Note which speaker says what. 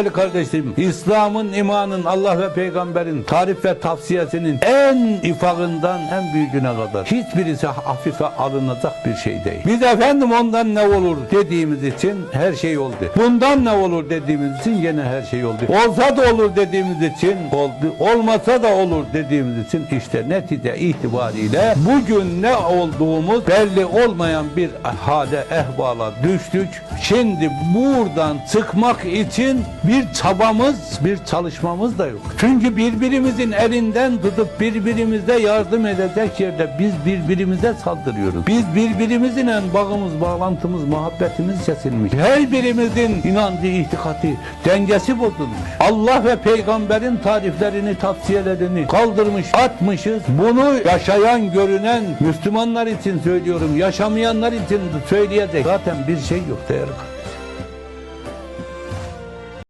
Speaker 1: değerli kardeşlerim, İslam'ın, imanın, Allah ve peygamberin tarif ve tavsiyesinin en ifakından en büyüğüne kadar hiçbirisi hafife alınacak bir şey değil. Biz efendim ondan ne olur dediğimiz için her şey oldu. Bundan ne olur dediğimiz için yine her şey oldu. Olsa da olur dediğimiz için oldu. Olmasa da olur dediğimiz için işte netice itibariyle bugün ne olduğumuz belli olmayan bir hale ehvala düştük. Şimdi buradan çıkmak için çabamız, bir çalışmamız da yok. Çünkü birbirimizin elinden tutup birbirimize yardım edecek yerde biz birbirimize saldırıyoruz. Biz birbirimizle bağımız, bağlantımız, muhabbetimiz kesilmiş. Her birimizin inancı, itikati, dengesi bozulmuş. Allah ve peygamberin tariflerini, tavsiyelerini kaldırmış, atmışız. Bunu yaşayan, görünen Müslümanlar için söylüyorum, yaşamayanlar için söyleyecek zaten bir şey yok değerli.